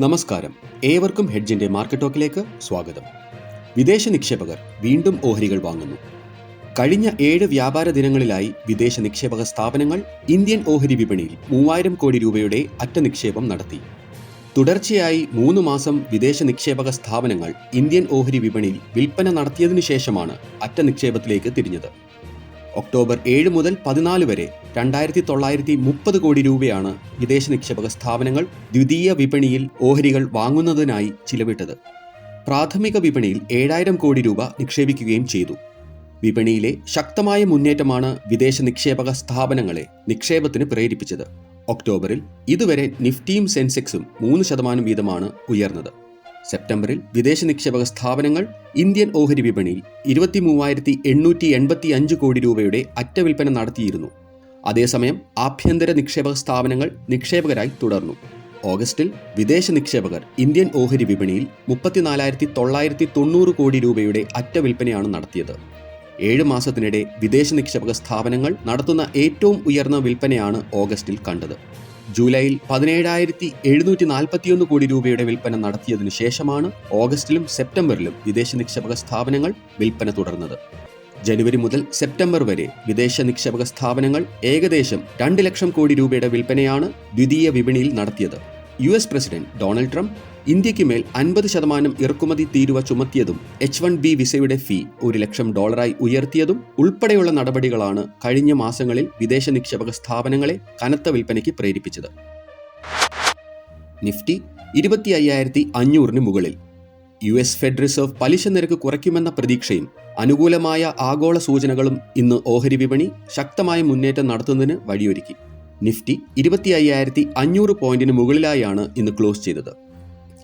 നമസ്കാരം. ഏവർക്കും ഹെഡ്ജിന്റെ മാർക്കറ്റ് ടോക്കിലേക്ക് സ്വാഗതം. വിദേശ നിക്ഷേപകർ വീണ്ടും ഓഹരികൾ വാങ്ങുന്നു. കഴിഞ്ഞ ഏഴ് വ്യാപാര ദിനങ്ങളിലായി വിദേശ നിക്ഷേപക സ്ഥാപനങ്ങൾ ഇന്ത്യൻ ഓഹരി വിപണിയിൽ മൂവായിരം കോടി രൂപയുടെ അറ്റ നിക്ഷേപം നടത്തി. തുടർച്ചയായി മൂന്ന് മാസം വിദേശ നിക്ഷേപക സ്ഥാപനങ്ങൾ ഇന്ത്യൻ ഓഹരി വിപണിയിൽ വിൽപ്പന നടത്തിയതിനു ശേഷമാണ് അറ്റ നിക്ഷേപത്തിലേക്ക് തിരിഞ്ഞത്. ഒക്ടോബർ ഏഴ് മുതൽ പതിനാല് വരെ രണ്ടായിരത്തി തൊള്ളായിരത്തി മുപ്പത് കോടി രൂപയാണ് വിദേശ നിക്ഷേപക സ്ഥാപനങ്ങൾ ദ്വിതീയ വിപണിയിൽ ഓഹരികൾ വാങ്ങുന്നതിനായി ചിലവിട്ടത്. പ്രാഥമിക വിപണിയിൽ ഏഴായിരം കോടി രൂപ നിക്ഷേപിക്കുകയും ചെയ്തു. വിപണിയിലെ ശക്തമായ മുന്നേറ്റമാണ് വിദേശ നിക്ഷേപക സ്ഥാപനങ്ങളെ നിക്ഷേപത്തിന് പ്രേരിപ്പിച്ചത്. ഒക്ടോബറിൽ ഇതുവരെ നിഫ്റ്റിയും സെൻസെക്സും മൂന്ന് ശതമാനം വീതമാണ് ഉയർന്നത്. സെപ്റ്റംബറിൽ വിദേശ നിക്ഷേപക സ്ഥാപനങ്ങൾ ഇന്ത്യൻ ഓഹരി വിപണിയിൽ ഇരുപത്തി മൂവായിരത്തി എണ്ണൂറ്റി എൺപത്തി അഞ്ച് കോടി രൂപയുടെ അറ്റവിൽപ്പന നടത്തിയിരുന്നു. അതേസമയം ആഭ്യന്തര നിക്ഷേപക സ്ഥാപനങ്ങൾ നിക്ഷേപകരായി തുടർന്നു. ഓഗസ്റ്റിൽ വിദേശ നിക്ഷേപകർ ഇന്ത്യൻ ഓഹരി വിപണിയിൽ മുപ്പത്തിനാലായിരത്തി തൊള്ളായിരത്തി തൊണ്ണൂറ് കോടി രൂപയുടെ അറ്റവിൽപ്പനയാണ് നടത്തിയത്. ഏഴ് മാസത്തിനിടെ വിദേശ നിക്ഷേപക സ്ഥാപനങ്ങൾ നടത്തുന്ന ഏറ്റവും ഉയർന്ന വിൽപ്പനയാണ് ഓഗസ്റ്റിൽ കണ്ടത്. ജൂലൈയിൽ പതിനേഴായിരത്തി എഴുന്നൂറ്റി നാൽപ്പത്തിയൊന്ന് കോടി രൂപയുടെ വിൽപ്പന നടത്തിയതിനു ശേഷമാണ് ഓഗസ്റ്റിലും സെപ്റ്റംബറിലും വിദേശ നിക്ഷേപക സ്ഥാപനങ്ങൾ വിൽപ്പന തുടർന്നത്. ജനുവരി മുതൽ സെപ്റ്റംബർ വരെ വിദേശ നിക്ഷേപക സ്ഥാപനങ്ങൾ ഏകദേശം രണ്ട് ലക്ഷം കോടി രൂപയുടെ വിൽപ്പനയാണ് ദ്വിതീയ വിപണിയിൽ നടത്തിയത്. U S president Donald Trump ഇന്ത്യയ്ക്ക് മേൽ അൻപത് ശതമാനം ഇറക്കുമതി തീരുവ ചുമത്തിയതും എച്ച് വൺ ബി വിസയുടെ ഫീ ഒരു ലക്ഷം ഡോളറായി ഉയർത്തിയതും ഉൾപ്പെടെയുള്ള നടപടികളാണ് കഴിഞ്ഞ മാസങ്ങളിൽ വിദേശ നിക്ഷേപക സ്ഥാപനങ്ങളെ കനത്ത വിൽപ്പനയ്ക്ക് പ്രേരിപ്പിച്ചത്. നിഫ്റ്റി ഇരുപത്തി അയ്യായിരത്തി അഞ്ഞൂറിന് മുകളിൽ. യു എസ് ഫെഡ് റിസർവ് പലിശ നിരക്ക് കുറയ്ക്കുമെന്ന പ്രതീക്ഷയും അനുകൂലമായ ആഗോള സൂചനകളും ഇന്ന് ഓഹരി വിപണി ശക്തമായ മുന്നേറ്റം നടത്തുന്നതിന് വഴിയൊരുക്കി. നിഫ്റ്റി ഇരുപത്തി അയ്യായിരത്തി അഞ്ഞൂറ് പോയിന്റിന് മുകളിലായാണ് ഇന്ന് ക്ലോസ് ചെയ്തത്.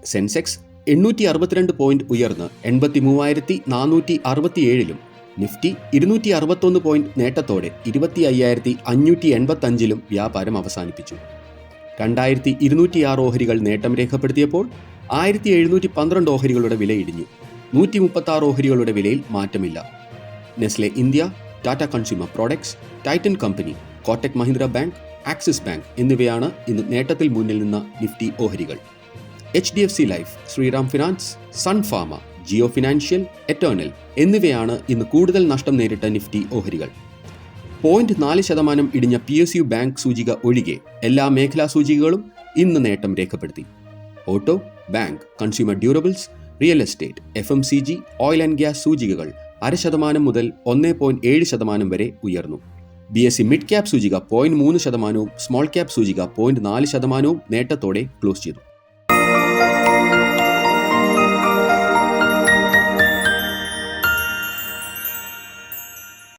സെൻസെക്സ് എണ്ണൂറ്റി അറുപത്തിരണ്ട് പോയിന്റ് ഉയർന്ന് എൺപത്തി മൂവായിരത്തി നാനൂറ്റി അറുപത്തിയേഴിലും നിഫ്റ്റി ഇരുന്നൂറ്റി അറുപത്തൊന്ന് പോയിന്റ് നേട്ടത്തോടെ ഇരുപത്തി അയ്യായിരത്തി അഞ്ഞൂറ്റി എൺപത്തി അഞ്ചിലും വ്യാപാരം അവസാനിപ്പിച്ചു. രണ്ടായിരത്തി ഇരുന്നൂറ്റിയാറ് ഓഹരികൾ നേട്ടം രേഖപ്പെടുത്തിയപ്പോൾ ആയിരത്തി എഴുന്നൂറ്റി പന്ത്രണ്ട് ഓഹരികളുടെ വില ഇടിഞ്ഞു നൂറ്റി മുപ്പത്തി ആറ് ഓഹരികളുടെ വിലയിൽ മാറ്റമില്ല. Nestle India Tata consumer products Titan company Kotak Mahindra bank Axis bank എന്നിവയാണ് ഇന്ന് നേട്ടത്തിൽ മുന്നിൽ നിന്ന നിഫ്റ്റി ഓഹരികൾ. H D F C life Shriram finance Sun Pharma Jio financial Eternal എന്നിവയാണ് ഇന്ന് കൂടുതൽ നഷ്ടം നേരിട്ട നിഫ്റ്റി ഓഹരികൾ. പോയിന്റ് നാല് ശതമാനം ഇടിഞ്ഞ പി എസ് യു ബാങ്ക് സൂചിക ഒഴികെ എല്ലാ മേഖലാ സൂചികകളും ഇന്ന് നേട്ടം രേഖപ്പെടുത്തി. Auto bank consumer durables real estate F M C G oil and gas സൂചികകൾ അര ശതമാനം മുതൽ ഒന്ന് പോയിന്റ് ഏഴ് ശതമാനം വരെ ഉയർന്നു. B S C mid cap സൂചിക പോയിന്റ് മൂന്ന് ശതമാനവും സ്മോൾ ക്യാപ് സൂചിക പോയിന്റ് നാല് ശതമാനവും നേട്ടത്തോടെ ക്ലോസ് ചെയ്തു.